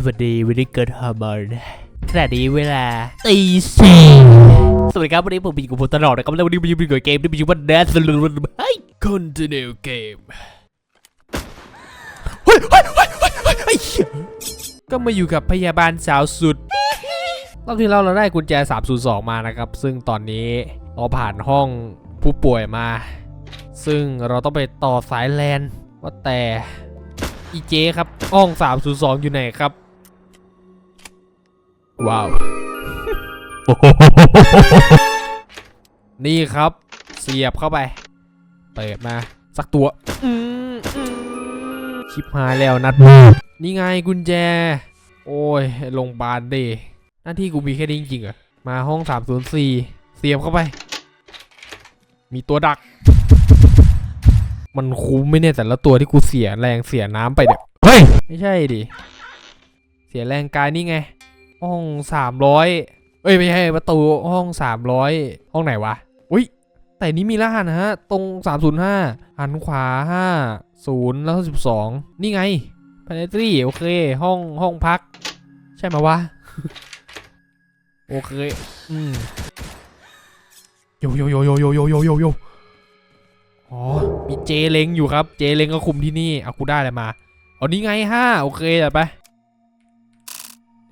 สวัสดีวันนี้เกิดฮาร์มอนขณะนี้เวลาตีสี่สวัสดีครับวันนี้ผมมีกับผมตลอดนะครับแล้ววันนี้ผมอยู่ในเกมที่มีชื่อว่า Dance เฮ้ย Continue Game เฮ้ยเฮ้ยเฮ้ยเฮ้ยเฮ้ยเฮ้ยก็มาอยู่กับพยาบาลสาวสุดรอบที่แล้วเราได้กุญแจ 302 มานะครับ ซึ่งตอนนี้เราผ่านห้องผู้ป่วยมา ซึ่งเราต้องไปต่อสายแลนว่าแต่อีเจครับห้อง 302 อยู่ไหนครับ ว้าว นี่ครับ เสียบเข้าไป เปิดมา สักตัวอืมอืมชิบหายแล้วนัด นี่ไงกุญแจ โอ้ยโรงพยาบาลดิหน้าที่กูมีแค่นี้จริงๆเหรอ มาห้อง 304 เสียบเข้าไป มีตัวดัก มันคุ้มไหมเนี่ยแต่ละตัวที่กูเสียแรงเสียน้ำไปเนี่ย เฮ้ย ไม่ใช่ดิ เสียแรงกายนี่ไง ห้องสามร้อยเอ้ยไม่ใช่ประตูห้องสามร้อยห้องไหนวะ อุ้ยแต่นี้มีรหัสนะฮะ ตรงสามศูนย์ห้าหันขวาห้าศูนย์แล้วสิบสองนี่ไงพาเนตรีโอเค ห้องห้องพัก ใช่ไหมวะ โอเค อืมโยโยโยโยโยโยโยโยโยอ๋อ มีเจเล็งอยู่ครับ เจเล็งก็คุมที่นี่ เอากูได้อะไรมา เอานี่ไงห้าโอเคจัดไปเรีย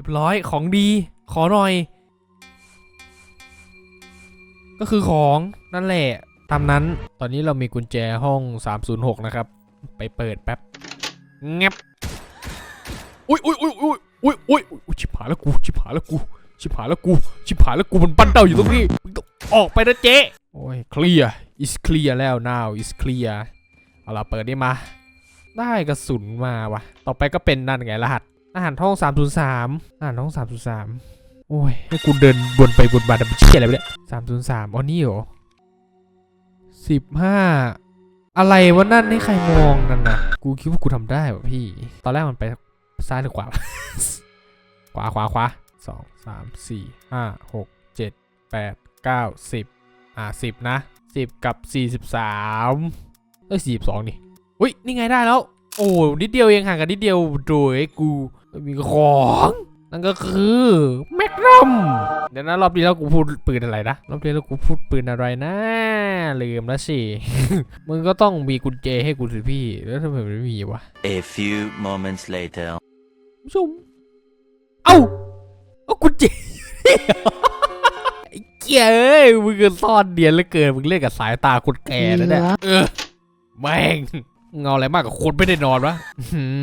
บร้อยของดี ขอหน่อย ก็คือของนั่นแหละ ตามนั้นตอนนี้เรามีกุญแจห้อง 306 นะครับ ไปเปิดแป๊บเงับอุ้ยอุ้ยอุ้ยอุ้ยอุ้ยอุ้ยอุ๊ยชิบหายแล้วกูชิบหายแล้วกูชิบหายแล้วกูชิบหายแล้วกูมันปั้นเต้าอยู่ตรงนี้มึงต้องออกไปนะเจ๊โอ้ยเคลียร์ is clear แล้ว now is clear เอาล่ะเปิดนี่มา ได้กระสุนมาวะต่อไปก็เป็นนั่นไงรหัส อาหารห้อง303อาหารห้อง303โอ้ยให้กูเดินวนไปวนมาทำเชี่ยอะไรไปเนี่ย303อ๋อนี่เหรอ15อะไรวะนั่นให้ใครมองนั่นนะกูคิดว่ากูทำได้วะพี่ ตอนแรกมันไปซ้ายหรือขวา ขวาขวาขวาสองสามสี่ห้าหกเจ็ดแปดเก้าสิบอ่าสิบนะสิบกับสี่สิบสามเอ้ยสี่สิบสองนี่อุ้ยนี่ไงได้แล้ว โอ้นิดเดียวเองห่างกันนิดเดียวโดยกู ไม่มีของ นั่นก็คือแมกนัมเดี๋ยวนะรอบนี้แล้วกูพูดปืนอะไรนะรอบนี้แล้วกูพูดปืนอะไรนะ ลืมแล้วสิ มึงก็ต้องมีกุญแจให้กูสิพี่ แล้วทำไมมันไม่มีวะ A few moments later. ผู้ชมเอ้าเอากุญแจไอ้เกียเอ้ยมึงก็ซ่อนเดียนเหลือเกินมึงเล่นกับสายตาคนแก่นะเนี่ยเออแม่ง เงาอะไรมากกับคนไม่ได้นอนวะ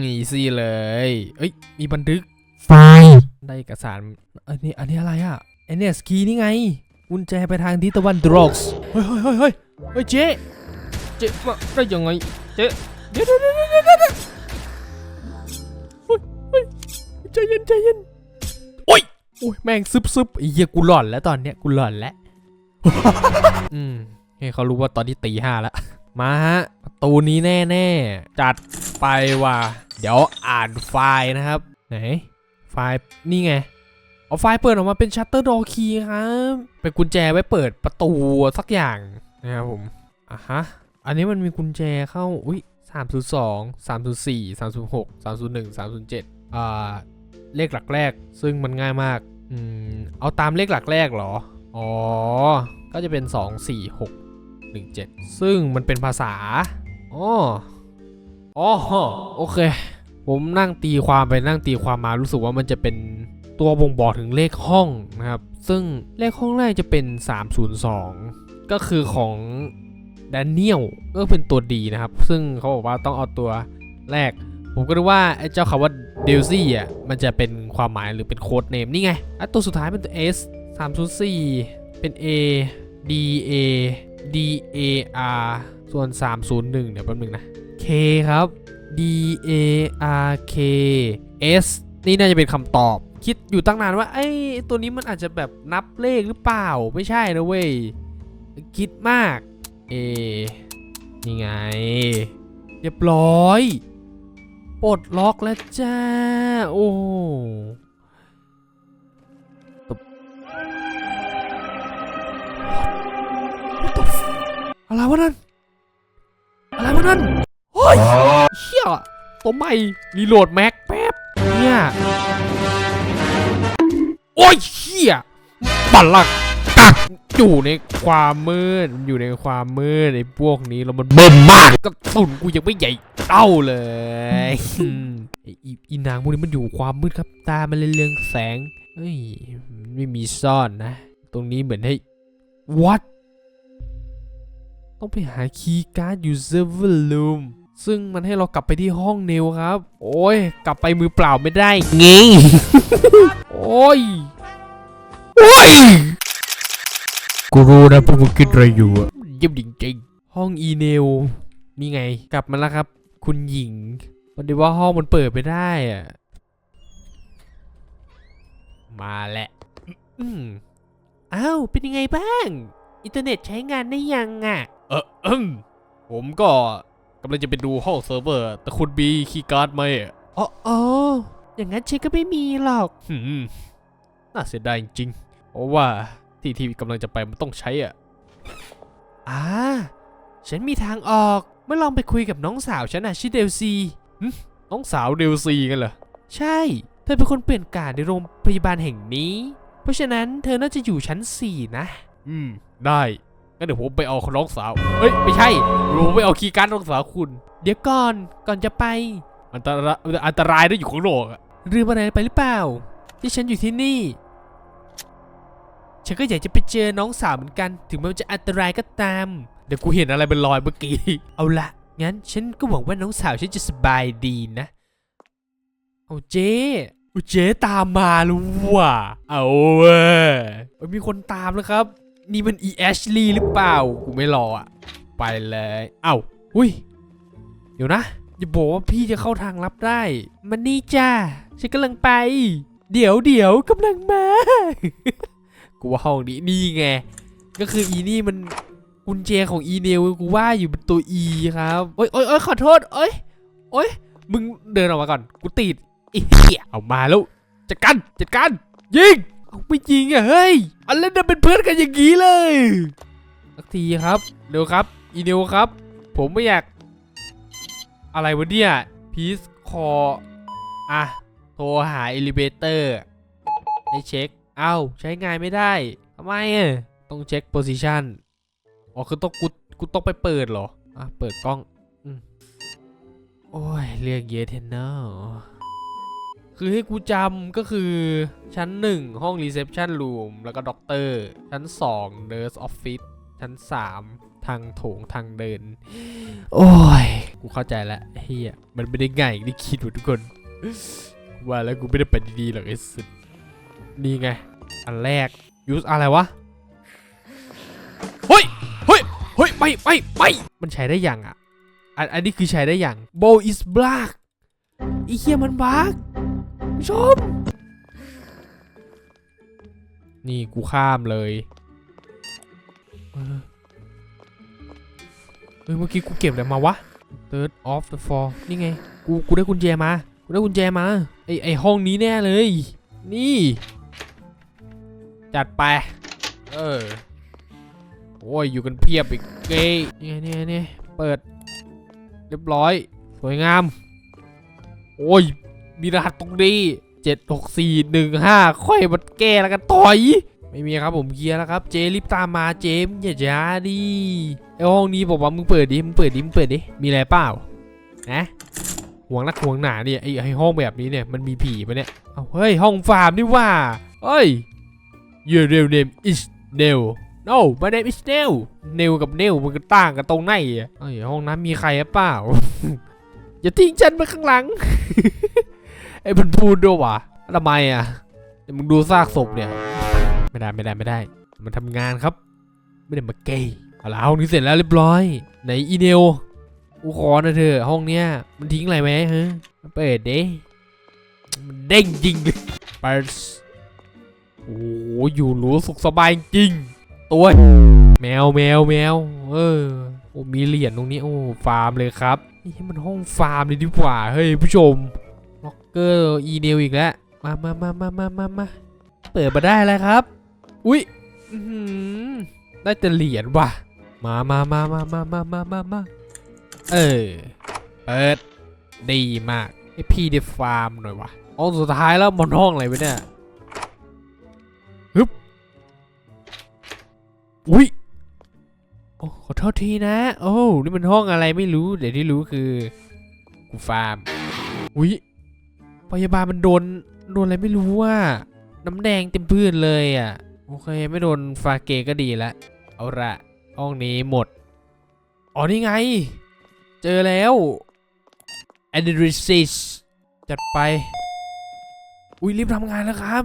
อีซี่เลย เอ้ย มีบันทึก ไฟล์ได้เอกสาร อันนี้ อันนี้อะไรอะเอเนสคีนี่ไง กุญแจไปทางทิศตะวันตกเฮ้ยเฮ้ยเฮ้ยเฮ้ยเฮ้ยเจ๊เจ๊มาได้ยังไง เจ๊เดี๋ยวเดี๋ยวเดี๋ยวเดี๋ยวเดี๋ยวเฮ้ยเฮ้ยใจเย็นใจเย็นโอ้ยโอ้ยแม่งซึบซึบไอ้เหี้ยกูหลอนแล้วตอนเนี้ยกูหลอนแล้ว อืมให้เขารู้ว่าตอนนี้ตีห้าแล้ว มาฮะ ประตูนี้แน่ๆ จัดไปว่ะ เดี๋ยวอ่านไฟล์นะครับ ไหน ไฟล์นี่ไง เอาไฟล์เปิดออกมาเป็นชัตเตอร์ดอคีครับ เป็นกุญแจไว้เปิดประตูสักอย่างนะครับผม อะฮะ อันนี้มันมีกุญแจเข้า อุ้ยสามศูนย์สองสามศูนย์สี่สามศูนย์หกสามศูนย์หนึ่งสามศูนย์เจ็ดอ่า เลขหลักแรก ซึ่งมันง่ายมาก อืม เอาตามเลขหลักแรกเหรอ อ๋อ ก็จะเป็น 2 4 6 1 7 ซึ่งมันเป็นภาษาอ๋ออ๋อโอเค ผมนั่งตีความไปนั่งตีความมารู้สึกว่ามันจะเป็นตัวบ่งบอกถึงเลขห้องนะครับ ซึ่งเลขห้องแรกจะเป็น 302 ก็คือของแดเนียลก็เป็นตัวดีนะครับ ซึ่งเขาบอกว่าต้องเอาตัวแรก ผมก็รู้ว่าไอ้เจ้าคำว่าเดลซี่อะมันจะเป็นความหมายหรือเป็นโค้ดเนมนี่ไงอะตัวสุดท้ายเป็นตัว S 304 เป็น A D A D A R ส่วน 301 เดี๋ยวแป๊บนึงนะ K ครับ D A R K S นี่น่าจะเป็นคำตอบ คิดอยู่ตั้งนานว่าไอ้ตัวนี้มันอาจจะแบบนับเลขหรือเปล่า ไม่ใช่นะเว้ย คิดมาก A นี่ไง เรียบร้อย ปลดล็อกแล้วจ้า โอ้ อะไรวะนั่น อะไรวะนั่น เฮ้ยเชี่ยตัวใหม่รีโหลดแม็กแป๊บ เนี่ย โอ้ยเชี่ยบัลลังก์กักอยู่ในความมืด อยู่ในความมืดไอ้พวกนี้แล้วมันเบิ่มมากกระสุนกูยังไม่ใหญ่เต้าเลยอีนางพวกนี้มันอยู่ความมืดครับ ตา มันเรืองแสงเฮ้ย ไม่มีซ่อนนะ ตรงนี้เหมือนให้ what ต้องไปหาคีย์การ์ดอยู่เซิร์ฟเวอร์ลูมซึ่งมันให้เรากลับไปที่ห้องเนวครับ โอ้ย กลับไปมือเปล่าไม่ได้ไงโอ้ย โอ้ย กูรู้นะพวกมึงคิดอะไรอยู่อะเยี่ยมจริงๆห้องอีเนลนี่ไง กลับมาแล้วครับ คุณหญิงวันดีว่าห้องมันเปิดไปได้อะมาแหละอืมอ้าว เป็นยังไงบ้าง อินเทอร์เน็ตใช้งานได้ยังอะ เอออืมผมก็กำลังจะไปดูห้องเซิร์ฟเวอร์ แต่คุณมีคีย์การ์ดไหมอะอ๋ออ๋ออย่างนั้นเช็คก็ไม่มีหรอกหืมน่าเสียดายจริงๆเพราะว่าที่ที่กำลังจะไปมันต้องใช้อะอ่าฉันมีทางออก เมื่อลองไปคุยกับน้องสาวฉันนะชื่อเดลซีหึน้องสาวเดลซีกันเหรอ ใช่ เธอเป็นคนเปลี่ยนการดในโรงพยาบาลแห่งนี้ เพราะฉะนั้นเธอน่าจะอยู่ชั้น 4 นะ อืม ได้งั้นเดี๋ยวผมไปเอาน้องสาว เฮ้ย ไม่ใช่ผมไปเอาคีย์การ์ดน้องสาวคุณ เดี๋ยวก่อน ก่อนจะไป อันตรายอันตรายได้อยู่ข้างนอกอะลืมอะไรไปหรือเปล่า ที่ฉันอยู่ที่นี่ ฉันก็อยากจะไปเจอน้องสาวเหมือนกัน ถึงแม้ว่าจะอันตรายก็ตาม เดี๋ยวกูเห็นอะไรเป็นรอยเมื่อกี้ เอาละ งั้นฉันก็หวังว่าน้องสาวฉันจะสบายดีนะ เอาเจ๊เอาเจ๊ตามมาแล้วว่ะ เอาเว้ยมีคนตามแล้วครับ นี่มันอีแอชลีหรือเปล่า กูไม่รออะ ไปเลย เอ้าอุ้ย เดี๋ยวนะ อย่าบอกว่าพี่จะเข้าทางลับได้ มันนี่จ้า ฉันกำลังไป เดี๋ยวเดี๋ยวกำลังมา กูว่าห้องนี้นี่ไง ก็คืออีนี่มันกุญแจของอีเนลกูว่าอยู่เป็นตัวอีครับ โอ้ยโอ้ยอยขอโทษโอ้ยโอ้ยมึงเดินออกมาก่อน กูติดอ้เหี้ยเอามาแล้ว จัดการ จัดการ ยิง เอาไม่ยิงอะเฮ้ย อันเล่นเป็นเพื่อนกันอย่างนี้เลยสักทีครับ เร็วครับ อีเนลครับ ผมไม่อยาก อะไรวะเนี่ย พีซคออะ โทรหาเอลิเวเตอร์ให้เช็ค เอ้า ใช้งานไม่ได้ทำไมอะ ต้องเช็คโพซิชันอ๋อ คือต้องกูกูต้องไปเปิดเหรอ อะ เปิดกล้องอโอ้ย เรียกเยเทนเนอร์ คือให้กูจำก็คือชั้น 1 ห้องรีเซพชันรูมแล้วก็ด็อกเตอร์ชั้น2เน r ร์สออฟฟิศชั้น 3 ทางโถงทางเดิน โอ้ย กูเข้าใจแล้วเฮียมันไม่ได้ง่ายอย่างที่คิดหมดทุกคน ว่าแล้วกูไม่ได้ไปดีๆหรอกไอ้สุดนี่ไง อันแรกยูสอะไรวะ เฮ้ย เฮ้ย เฮ้ยไม่ไม่ไม่มันใช้ได้ยังอะ อันอันนี้คือใช้ได้ยัง Bow is black ไอีเฮียมันบัก ผู้ชม นี่กูข้ามเลยเฮ้ยเมื่อกี้กูเก็บอะไรมาวะ Third of the four นี่ไง กูกูได้กุญแจมา กูได้กุญแจมา ไอไอห้องนี้แน่เลย นี่ จัดไป เออ โอ้ย อยู่กันเพียบอีกเกยนี่ไงนี่ไงนี่เปิด เรียบร้อย สวยงาม โอ้ย มีรหัสตรงนี้เจ็ดหกสี่หนึ่งห้าค่อยมาแก้แล้วกันต่อย ไม่มีครับผมเคลียร์แล้วครับ เจรีบตามมาเจมส์อย่าช้าดิไอห้องนี้บอกว่ามึงเปิดดิมึงเปิดดิมึงเปิดดิมีอะไรเปล่านะห่วงนักห่วงหนาเนี่ยไอไอห้องแบบนี้เนี่ยมันมีผีปะเนี่ยเอาเฮ้ยห้องฟาร์มนี่ว่าเฮ้ย Your real name is Neil No my name is Neil Neil กับ Neil มันก็ต่างกันตรงไหนอะเฮ้ยห้องน้ำมีใครเปล่าอย่าทิ้งฉันไปข้างหลัง ไอ้มันพูดด้วยวะทำไมอะเดี๋ยวมึงดูซากศพเนี่ย ไม่ได้ไม่ได้ไม่ได้ มันทำงานครับ ไม่ได้มาเกย์เอาละห้องนี้เสร็จแล้วเรียบร้อย ไหนอีเนลกูขอนะเธอ ห้องเนี้ยมันทิ้งอะไรไหมฮะมาเปิดเด้มันเด้งจริงเลยไปโอ้อยู่หรูสุขสบายจริง ตัวแมวแมวแมวเออโอ้มีเหรียญตรงนี้โอ้ฟาร์มเลยครับนี่มันห้องฟาร์มเลยดีกว่าเฮ้ยผู้ชม ล็อกเกอร์อีเนลอีกแล้ว มามามามามามามาเปิดมาได้แล้วครับ อุ๊ยได้แต่เหรียญว่ะ มามามามามามามามามาเออ เปิด ดีมากให้พี่ได้ฟาร์มหน่อยวะห้องสุดท้ายแล้วบนห้องอะไรไปเนี่ยฮึบอุ้ยโอ้ขอโทษทีนะ โอ้ นี่มันห้องอะไรไม่รู้ เดี๋ยวที่รู้คือ กูฟาร์ม อุ้ย พยาบาลมันโดนโดนอะไรไม่รู้ว่า น้ำแดงเต็มพื้นเลยอะ โอเคไม่โดนฟาเกก็ดีละเอาละห้องนี้หมด อ๋อนี่ไง เจอแล้ว a n a l y s i s จัดไป อุ้ยรีบทำงานแล้วครับ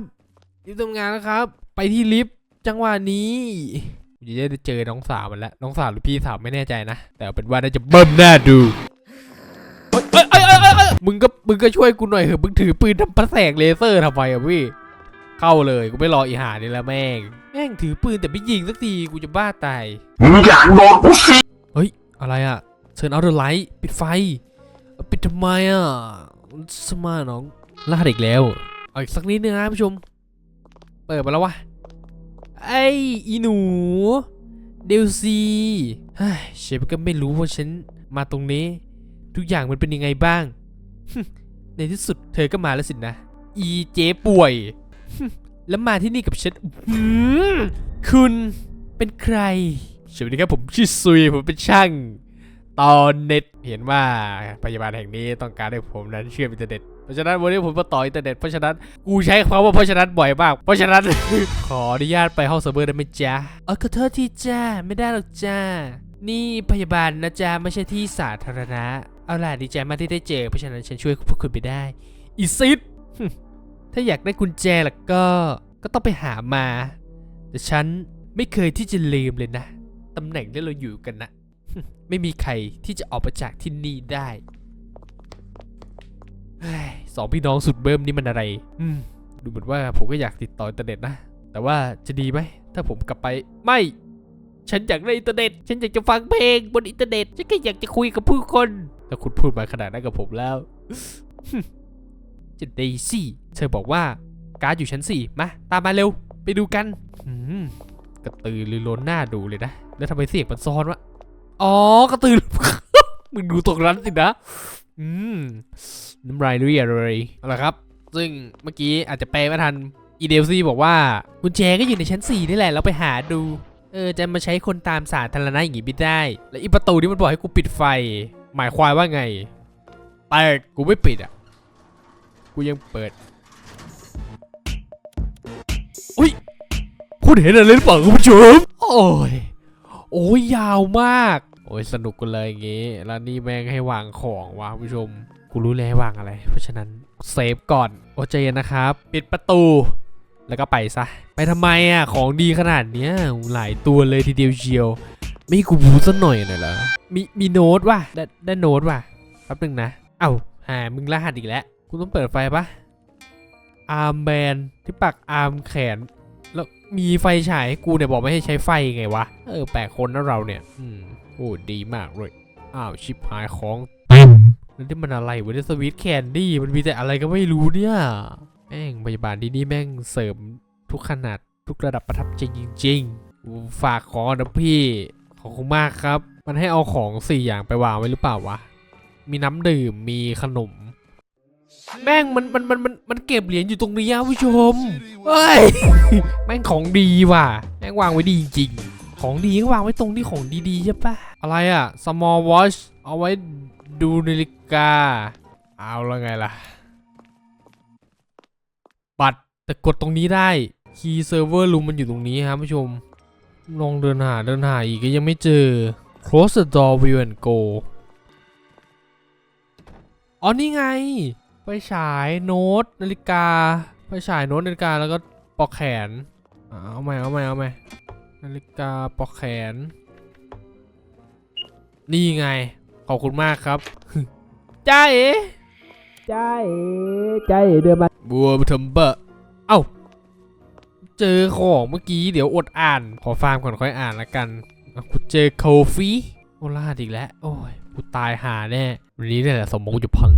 รีบทำงานแล้วครับ ไปที่ลิฟต์จังหวะนี้จะได้เจอน้องสาวมันแล้วน้องสาวหรือพี่สาวไม่แน่ใจนะ แต่เป็นว่าน่าจะเบิ่มหน้าดู มึงก็มึงก็ช่วยกูหน่อยเถอะมึงถือปืนทำประแสงเลเซอร์ทำไมอะพี่ เข้าเลยกูไม่รออีหานี่แล้วแม่ง แม่งถือปืนแต่ไม่ยิงสักทีกูจะบ้าตายมึงอยากโดนกูสิเฮ้ยอะไรอะเชิญเอาเดอะไลท์ปิดไฟ ปิดทำไมอะสมาน้องลาดอีกแล้วเอาอีกสักนิดนึงนะผู้ชม เปิดมาแล้ววะไอ้อีหนูเดลซีเฮ้ยเชฟก็ไม่รู้ว่าฉันมาตรงนี้ ทุกอย่างมันเป็นยังไงบ้าง ในที่สุดเธอก็มาแล้วสินะ อีเจ๊ป่วย แล้วมาที่นี่กับฉันคุณเป็นใครสวัสดีครับผมชื่อซุยผมเป็นช่างตอนเน็ตเห็นว่าพยาบาลแห่งนี้ต้องการให้ผมนั้นเชื่อมอินเทอร์เน็ตเพราะฉะนั้นวันนี้ผมมาต่ออินเทอร์เน็ตเพราะฉะนั้นกูใช้คำว่าเพราะฉะนั้นบ่อยมาก เพราะฉะนั้น ขออนุญาตไปห้องเซิร์ฟเวอร์ได้ไหมจ๊ะเออขอโทษทีจ้าไม่ได้หรอกจ้านี่พยาบาลนะจ๊ะไม่ใช่ที่สาธารณะ เอาล่ะดีใจมากที่ได้เจอ เพราะฉะนั้นฉันช่วยพวกคุณไปได้ อีซิดถ้าอยากได้กุญแจล่ะก็ ก็ต้องไปหามา แต่ฉันไม่เคยที่จะลืมเลยนะ ตำแหน่งที่เราอยู่กันนะไม่มีใครที่จะออกมาจากที่นี่ได้สองพี่น้องสุดเบิ้มนี่มันอะไร อืม ดูเหมือนว่าผมก็อยากติดต่ออินเทอร์เน็ตนะ แต่ว่าจะดีไหม ถ้าผมกลับไป ไม่ ฉันอยากได้อินเทอร์เน็ต ฉันอยากจะฟังเพลงบนอินเทอร์เน็ต ฉันแค่อยากจะคุยกับผู้คน ถ้าคุณพูดมาขนาดนั้นกับผมแล้วจะได้สิเธอบอกว่าการ์ดอยู่ชั้นสี่มาตามมาเร็ว ไปดูกันกระตือรือร้นหน้าดูเลยนะ แล้วทำไมเสียงมันซ้อนวะ อ๋อกระตือมึงดูตรงนั้นสินะ อืมน้ำลายเรียเลยเอาละครับ ซึ่งเมื่อกี้อาจจะแปลไม่ทัน อีเดลซี่บอกว่ากุญแจก็อยู่ในชั้น4นี่แหละ เราไปหาดู เออ จะมาใช้คนตามสาธารณะอย่างงี้ไม่ได้ แล้วอีประตูนี่มันบอกให้กูปิดไฟ หมายความว่าไงแต่กูไม่ปิดอะ กูยังเปิด อุ้ยคุณเห็นอะไรหรือเปล่าคุณผู้ชม โอ้ย โอ้ยยาวมาก โอ้ยสนุกกันเลยอย่างงี้ แล้วนี่แม่งให้วางของวะคุณผู้ชม กูรู้แล้ววางอะไร เพราะฉะนั้นเซฟก่อน โอใจนนะครับ ปิดประตู แล้วก็ไปซะ ไปทำไมอะ ของดีขนาดเนี้ยหลายตัวเลยทีเดียวเชียว ไม่ให้กูบูซะหน่อยหน่อยเหรอ มีมีโน้ตว่ะ ได้ได้โน้ตว่ะแป๊บหนึงนะ เอ้าหามึงรหัสอีกแล้ว กูต้องเปิดไฟปะอาร์มแบนที่ปักอาร์มแขน แล้วมีไฟฉายให้กูเนี่ยบอกไม่ให้ใช้ไฟไงวะ เออแปลกคนนะเราเนี่ย อืมโอ้ดีมากเลย อ้าวชิปหายของเต็มแล้วนี่มันอะไรวะเนี่ยสวีทแคนดี้มันมีแต่อะไรก็ไม่รู้เนี่ย แม่งพยาบาลที่นี่แม่งเสริมทุกขนาดทุกระดับประทับใจจริง ๆ ฝากของนะพี่ ขอบคุณมากครับ มันให้เอาของสี่อย่างไปวางไว้หรือเปล่าวะ มีน้ำดื่ม มีขนม แม่งมันมันมันมันมันเก็บเหรียญอยู่ตรงนี้อะผู้ชมเฮ้ย แม่งของดีว่ะ แม่งวางไว้ดีจริง ของดีก็วางไว้ตรงที่ของดีๆใช่ปะอะไรอะ small watch เอาไว้ดูนาฬิกา เอาแล้วไงล่ะ บัตรแต่กดตรงนี้ได้ key server room มันอยู่ตรงนี้ครับผู้ชม ลองเดินหาเดินหาอีกก็ยังไม่เจอ close the door view and go อ๋อนี่ไง ไปฉายโน้ตนาฬิกา ไปฉายโน้ตนาฬิกาแล้วก็ปอกแขนอ่าเอาใหม่เอาใหม่เอาใหม่นาฬิกาปอกแขน นี่ไง ขอบคุณมากครับจ้าเอ๋จ้าเอ๋จ้าเอ๋เดินมาบัวปฐมเบะเอ้า เจอของเมื่อกี้เดี๋ยวอดอ่าน ขอฟาร์มก่อนค่อยอ่านละกันอะกูเจอโคฟี่โอลาดอีกแล้ว โอ้ยกูตายหาแน่วันนี้เนี่ยแหละสมองกูจะพัง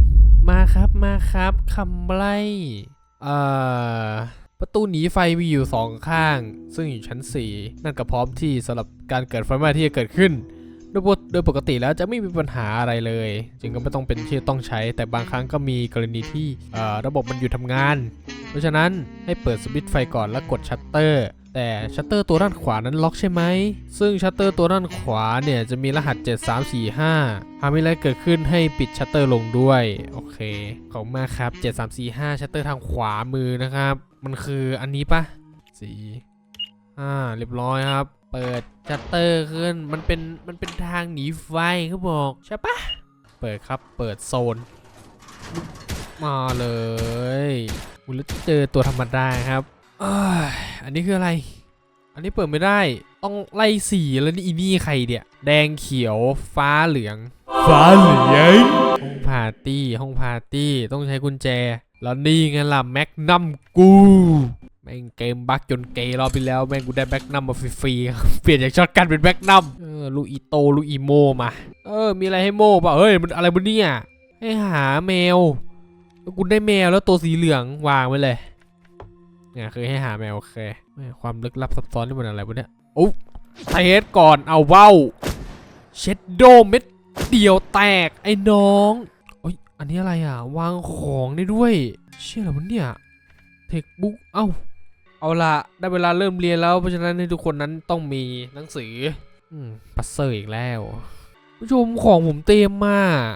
มาครับมาครับคำไล่เอ่อประตูหนีไฟมีอยู่สองข้าง ซึ่งอยู่ชั้น 4 นั่นก็พร้อมที่สำหรับการเกิดไฟไหม้ที่จะเกิดขึ้น โดยปกโดยปกติแล้วจะไม่มีปัญหาอะไรเลย จึงก็ไม่ต้องเป็นที่ต้องใช้ แต่บางครั้งก็มีกรณีที่ระบบมันหยุดทำงาน เพราะฉะนั้นให้เปิดสวิตช์ไฟก่อนแล้วกดชัตเตอร์แต่ชัตเตอร์ตัวด้านขวานั้นล็อกใช่ไหม ซึ่งชัตเตอร์ตัวด้านขวาเนี่ยจะมีรหัส 7345 หากมีอะไรเกิดขึ้นให้ปิดชัตเตอร์ลงด้วย โอเค ขอบมากครับ 7345 ชัตเตอร์ทางขวามือนะครับ มันคืออันนี้ปะสีอ่า เรียบร้อยครับ เปิดชัตเตอร์ขึ้น มันเป็น มันเป็นทางหนีไฟเขาบอก ใช่ปะเปิดครับ เปิดโซน มาเลยอุยแล้วเจอตัวธรรมดาครับเอ้ยอันนี้คืออะไร อันนี้เปิดไม่ได้ ต้องไล่สีแล้วนี่อีนี่ใครเนี่ย แดงเขียวฟ้าเหลือง ฟ้าเหลืองห้องปาร์ตี้ ห้องปาร์ตี้ ต้องใช้กุญแจ แล้วนี่ไงล่ะแม็กนัมกู แม่งเกมบักจนเกย์รอบไปแล้วแม่งกูได้แบ็กนัมมาฟรีๆครับเปลี่ยนจากช็อตกันเป็นแบ็กนัมเออลูกอีโตลูกอีโมมา เออ มีอะไรให้โมป่ะเฮ้ยมันอะไรบนเนี่ยให้หาแมวกูได้แมวแล้วตัวสีเหลืองวางไว้เลยเนี่ยคือให้หาแมวโอเคความลึกลับซับซ้อนนี่มันอะไรวะเนี่ยโอ้เทสก่อนเอาเว้าเช็ดโดเม็ดเดียวแตกไอ้น้องโอ้ยอันนี้อะไรอะ วางของได้ด้วย เชื่อหรอมันเนี่ยเทคบุ๊กเอ้า เอาละได้เวลาเริ่มเรียนแล้ว เพราะฉะนั้นให้ทุกคนนั้นต้องมีหนังสือ อืมปัสเซอร์อีกแล้วผู้ชมของผมเต็มมาก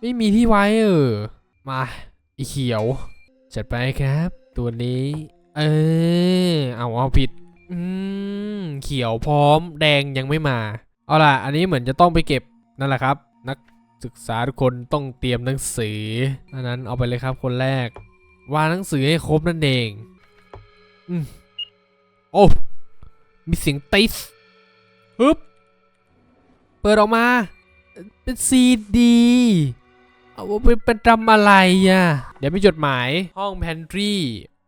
ไม่มีที่ไว้เออ มาอีเขียว จัดไปครับ ตัวนี้ เออเอาเอาผิด อืมเขียวพร้อมแดงยังไม่มา เอาล่ะ อันนี้เหมือนจะต้องไปเก็บนั่นแหละครับ นักศึกษาทุกคนต้องเตรียมหนังสืออันนั้นเอาไปเลยครับคนแรก วางหนังสือให้ครบนั่นเอง อืมโอ้ มีเสียงติสฮึบ เปิดออกมา เป็นซีดีเอาไปเป็นทำอะไรอะ เดี๋ยวมีจดหมาย ห้องแพนทรี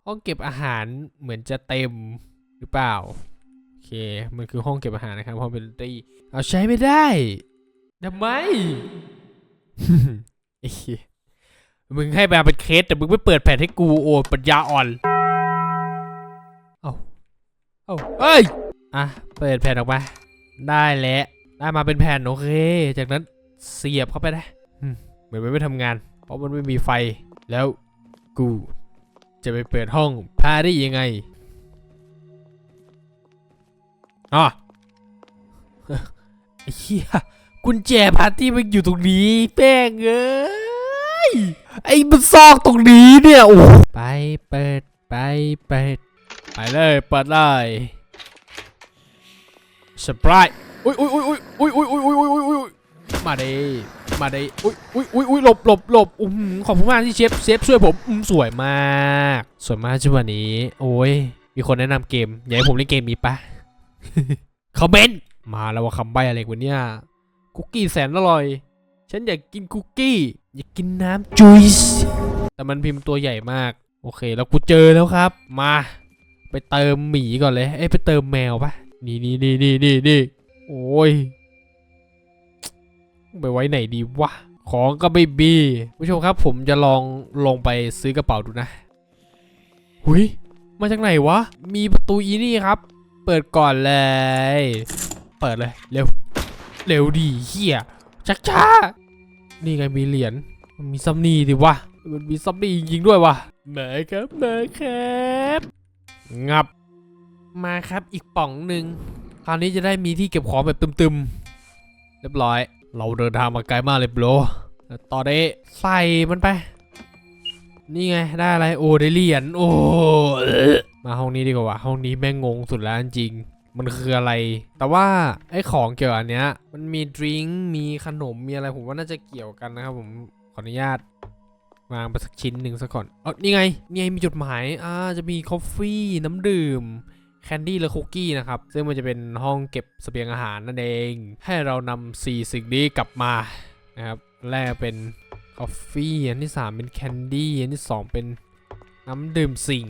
ห้องเก็บอาหารเหมือนจะเต็มหรือเปล่า โอเค มันคือห้องเก็บอาหารนะครับห้องแพนทรีเอาใช้ไม่ได้ทำไมไอ้เหี้ยมึงให้มาเป็นเคสแต่มึงไม่เปิดแผ่นให้กูโอ้ปัญญาอ่อน เอาเอ้ย อะ เปิดแผ่นออกมา ได้แล้ว ได้มาเป็นแผ่นโอเค จากนั้นเสียบเข้าไปได้เหมือนมันไม่ทำงาน เพราะมันไม่มีไฟ แล้วกู จะไปเปิดห้องพาได้ยังไงอ๋อไอ้เหี้ยกุญแจพาร์ตี้มันอยู่ตรงนี้แป้งเอ้ยไอ้มันซอกตรงนี้เนี่ยโอ้ไปเปิดไปเปิด ไปเลยเปิดเลยสปรายอุ้ยอุ้ยอุ้ยอุ้ยอุ้ยอุ้ยอุ้ยอุ้ยอุ้ยอุ้ยมาดิมาดิอุ้ยอุ้ยอุ้ยอุ้ยหลบหลบหลบอืมขอบคุณมากที่เชฟเชฟช่วยผมอืมสวยมากสวยมากจังวันนี้ โอ้ยมีคนแนะนำเกมอยากให้ผมเล่นเกมนี้ปะคอมเมนต์มาแล้วว่าคำใบอะไรกว่านี้คุกกี้แสนอร่อย ฉันอยากกินคุกกี้ อยากกินน้ำจุยส์แต่มันพิมพ์ตัวใหญ่มาก โอเค แล้วกูเจอแล้วครับ มา ไปเติมหมีก่อนเลย เอ้ไปเติมแมวปะนี่นี่นี่นี่นี่นี่โอ้ย ไปไว้ไหนดีวะ ของก็ไม่มีผู้ชมครับผมจะลองลงไปซื้อกระเป๋าดูนะ หุยมาจากไหนวะ มีประตูอีนี่ครับ เปิดก่อนเลย เปิดเลย เร็ว เร็วดีเฮียชักช้า นี่ไงมีเหรียญ มันมีซัมนี่ดิวะ มันมีซัมนี่จริงด้วยวะมาครับมาครับ งับ มาครับอีกป่องหนึ่งคราวนี้จะได้มีที่เก็บของแบบตึมๆ เรียบร้อย เราเดินทางมาไกลมากเลยโบรแล้วต่อได้ใส่มันไป นี่ไงได้อะไรโอ้ได้เหรียญโอ้มาห้องนี้ดีกว่าห้องนี้แม่งงงสุดแล้วจริงมันคืออะไร แต่ว่าไอ้ของเกี่ยวอันเนี้ย มันมีดริงก์มีขนม มีอะไรผมว่าน่าจะเกี่ยวกันนะครับผม ขออนุญาต วางไปสักชิ้นหนึ่งซะก่อนเออนี่ไงนี่ไงมีจดหมายอ่าจะมีคอฟฟี่น้ำดื่มแคนดี้และคุกกี้นะครับ ซึ่งมันจะเป็นห้องเก็บสเสบียงอาหารนั่นเอง ให้เรานำสี่สิ่งนี้กลับมานะครับ แรกเป็นกาแฟอันที่ 3 เป็นแคนดี้อันที่ 2 เป็นน้ำดื่มสิง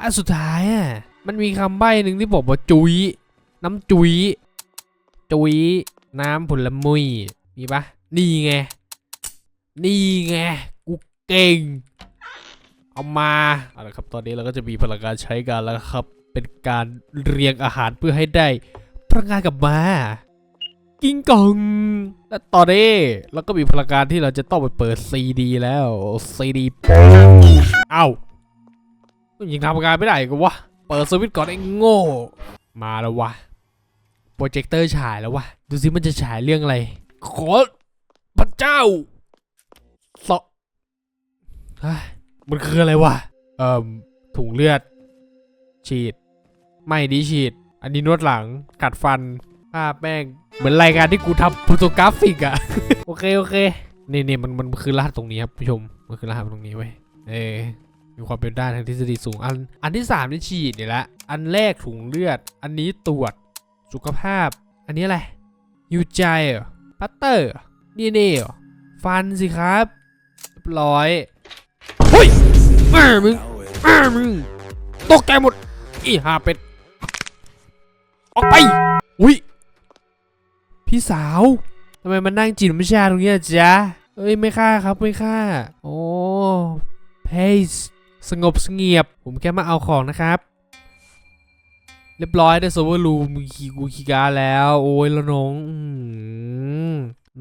อันสุดท้ายอะมันมีคำใบ้หนึ่งที่บอกว่าจุยน้ำจุยจุยน้ำผลมุยมีปะนี่ไง นี่ไง เก่ง เอามาเอาละครับตอนนี้เราก็จะมีพลังงานใช้กันแล้วครับ เป็นการเรียงอาหารเพื่อให้ได้พลังงานกลับมา กิ้งกองและตอนนี้เราก็มีพลังงานที่เราจะต้องไปเปิดซีดีแล้วซีดีเอ้ายังทำงานไม่ได้ก็วะเปิดสวิตช์ก่อนไอ้โง่ มาแล้ววะโปรเจคเตอร์ฉายแล้ววะดูสิมันจะฉายเรื่องอะไรขอพระเจ้าสอเฮ้ย มันคืออะไรวะ เอ่อถุงเลือด ฉีด ไม่ดีฉีด อันนี้นวดหลัง กัดฟันภาพแม่ง เหมือนรายการที่กูทำโฟโตกราฟิกอะโอเค โอเค นี่นี่มันมันคือรหัสตรงนี้ครับผู้ชม มันคือรหัสตรงนี้เว้ยเออมีความเป็นได้ทางทฤษฎีสูง อัน อันที่สามนี่ฉีดเนี่ยละ อันแรกถุงเลือด อันนี้ตรวจ สุขภาพ อันนี้อะไรยูใจเหรอพัตเตอร์เหรอนี่นี่ฟันสิครับเรียบร้อย เฮ้ยแม่มึงแม่มึงตกใจหมด อีหาเป็ด ออกไป อุ้ย พี่สาวทำไมมันนั่งจีนไม่ชาตรงนี้จ๊ะเอ้ยไม่ฆ่าครับไม่ฆ่า โอ้เพสสงบเสงียบ ผมแค่มาเอาของนะครับ เรียบร้อยได้โซเวอร์ลูมคีกูคีกาแล้ว โอ้ยแล้วน้อง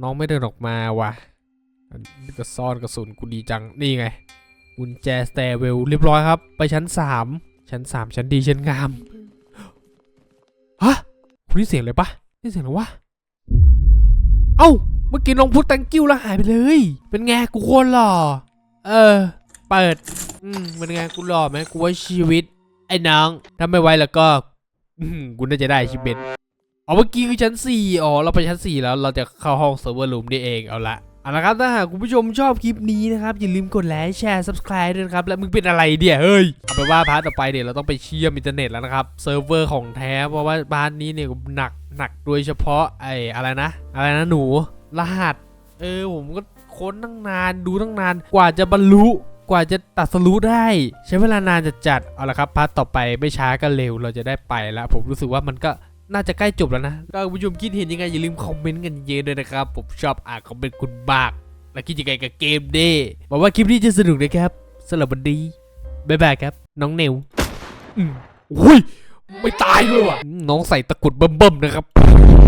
น้องไม่เดินออกมาว่ะ ก็ซ่อนกระสุนกูดีจังนี่ไงกุญแจสเตเวลเรียบร้อยครับ ไปชั้นสามชั้นสามชั้นดีชั้นงามฮะคุณได้เสียงเลยปะได้เสียงอะไรวะเอ้าเมื่อกี้น้องพูด thank you แล้วหายไปเลย เป็นไงกูโคตรหล่อเออ เปิด อืมเป็นไงกูหล่อไหมกูว่าชีวิต ไอ้น้องถ้าไม่ไว้แล้วก็อืมกูน่าจะได้ชิปเบนอ๋อเมื่อกี้คือชั้นสี่อ๋อเราไปชั้นสี่แล้วเราจะเข้าห้องเซิร์ฟเวอร์รูมได้เองเอาละ เอาละครับถ้าหากคุณผู้ชมชอบคลิปนี้นะครับ อย่าลืมกดไลค์แชร์ subscribe ด้วยนะครับ แล้วมึงเป็นอะไรเดี๋ยเฮ้ย เอาไปว่าพาร์ทต่อไปเนี่ยเราต้องไปเชื่อมอินเทอร์เน็ตแล้วนะครับ เซิร์ฟเวอร์ของแท้ เพราะว่าพาร์ทนี้เนี่ยหนักหนักโดยเฉพาะไอ้อะไรนะ อะไรนะหนู รหัส เออ ผมก็ค้นตั้งนานดูตั้งนานกว่าจะบรรลุกว่าจะตัดสรู้ได้ ใช้เวลานานจะจัดเอาละครับพาร์ทต่อไปไม่ช้าก็เร็วเราจะได้ไปแล้วผมรู้สึกว่ามันก็ น่าจะใกล้จบแล้วนะก็คุณผู้ชมคิดเห็นยังไงอย่าลืมคอมเมนต์กันเยอะด้วยนะครับ ผมชอบอ่านคอมเมนต์คุณมาก และคิดยังไงกับเกมเด้หวังว่าคลิปนี้จะสนุกนะครับสำหรับวันนี้บ๊ายบายครับ น้องเนวอืมอุ้ยไม่ตายด้วยว่ะอืมน้องใส่ตะกรุดเบิ่มๆนะครับ